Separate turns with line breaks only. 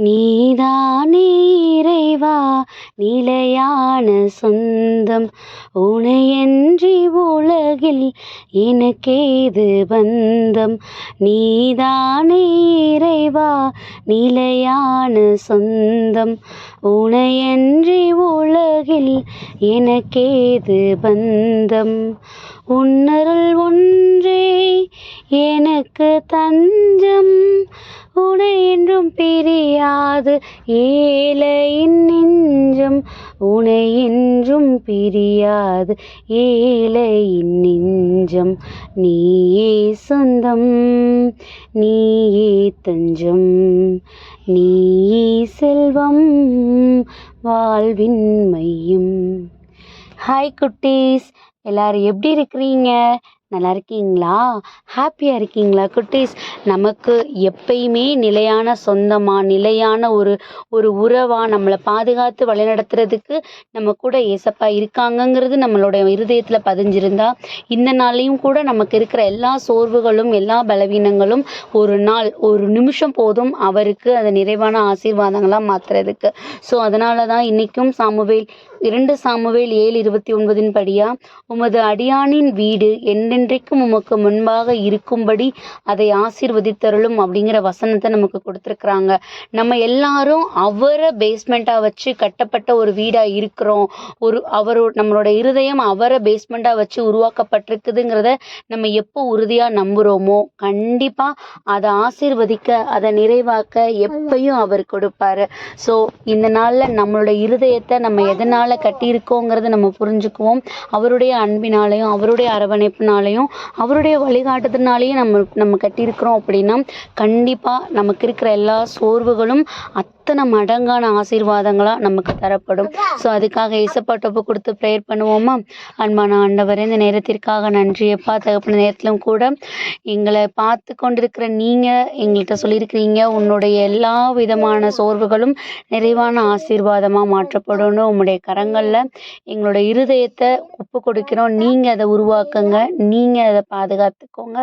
நீதானே இறைவா நிலையான சொந்தம். உனையன்றி உலகில் எனக்கேது பந்தம்? நீதானே இறைவா நிலையான சொந்தம். உனையன்றி உலகில் எனக்கேது பந்தம்? உன்னருள் ஒன்றே எனக்கு தஞ்சம். உனை என்றும் பிரியாது ஏழையின் நெஞ்சம். உனை என்றும் பிரியாது ஏழையின் நெஞ்சம். நீயே சொந்தம் நீயே தஞ்சம். நீயே செல்வம் வாழ்வின் மையம் ஹாய் குட்டீஸ். எல்லாரும் எப்படி இருக்கிறீங்க? நல்லா இருக்கீங்களா? ஹாப்பியாக இருக்கீங்களா குட்டீஸ்? நமக்கு எப்பயுமே நிலையான சொந்தமாக நிலையான ஒரு ஒரு உறவாக நம்மளை பாதுகாத்து வழிநடத்துறதுக்கு நம்ம கூட ஏசப்பா இருக்காங்கங்கிறது நம்மளோட இருதயத்தில் பதிஞ்சிருந்தா இந்த நாளையும் கூட நமக்கு இருக்கிற எல்லா சோர்வுகளும் எல்லா பலவீனங்களும் ஒரு நாள் ஒரு நிமிஷம் போதும் அவருக்கு அதை நிறைவான ஆசீர்வாதங்களாக மாற்றுறதுக்கு ஸோ அதனால தான் இன்றைக்கும் சாமுவேல் இரண்டு சாமுவேல் ஏழு இருபத்தி ஒன்பதின் படியா உமது அடியானின் வீடு என்றென்றைக்கும் உமக்கு முன்பாக இருக்கும்படி அதை ஆசீர்வதித்தருளும் அப்படிங்கிற வசனத்தை நமக்கு கொடுத்துருக்குறாங்க. நம்ம எல்லாரும் அவரை பேஸ்மெண்ட்டாக வச்சு கட்டப்பட்ட ஒரு வீடாக இருக்கிறோம். ஒரு அவரோ நம்மளோட இருதயம் அவரை பேஸ்மெண்ட்டாக வச்சு உருவாக்கப்பட்டிருக்குதுங்கிறத நம்ம எப்போ உறுதியாக நம்புகிறோமோ கண்டிப்பாக அதை ஆசீர்வதிக்க அதை நிறைவாக்க எப்பையும் அவர் கொடுப்பாரு. ஸோ இந்த நாளில் நம்மளோட இருதயத்தை நம்ம எதனால் கட்டியிருக்கோங்கிறத நம்ம புரிஞ்சுக்குவோம். அவருடைய அன்பினாலையும் அவருடைய அரவணைப்பினாலையும் அவருடைய வழிகாட்டுதனாலையும் நம்ம நம்ம கட்டியிருக்கிறோம் அப்படின்னா கண்டிப்பாக நமக்கு இருக்கிற எல்லா சோர்வுகளும் அத்தனை மடங்கான ஆசீர்வாதங்களாக நமக்கு தரப்படும். ஸோ அதுக்காக ஏசப்பாட்ட கொடுத்து ப்ரேயர் பண்ணுவோமா? அன்பான ஆண்டவரே இந்த நேரத்திற்காக நன்றியப்பா தகப்பன நேரத்திலும் கூட எங்களை பார்த்து கொண்டிருக்கிற நீங்கள் எங்கள்கிட்ட சொல்லியிருக்கிறீங்க உன்னுடைய எல்லா விதமான சோர்வுகளும் நிறைவான ஆசீர்வாதமாக மாற்றப்படணும் உங்களுடைய கரங்களில் எங்களோட இருதயத்தை ஒப்பு கொடுக்கிறோம். நீங்கள் அதை உருவாக்குங்க. நீங்கள் அதை பாதுகாத்துக்கோங்க.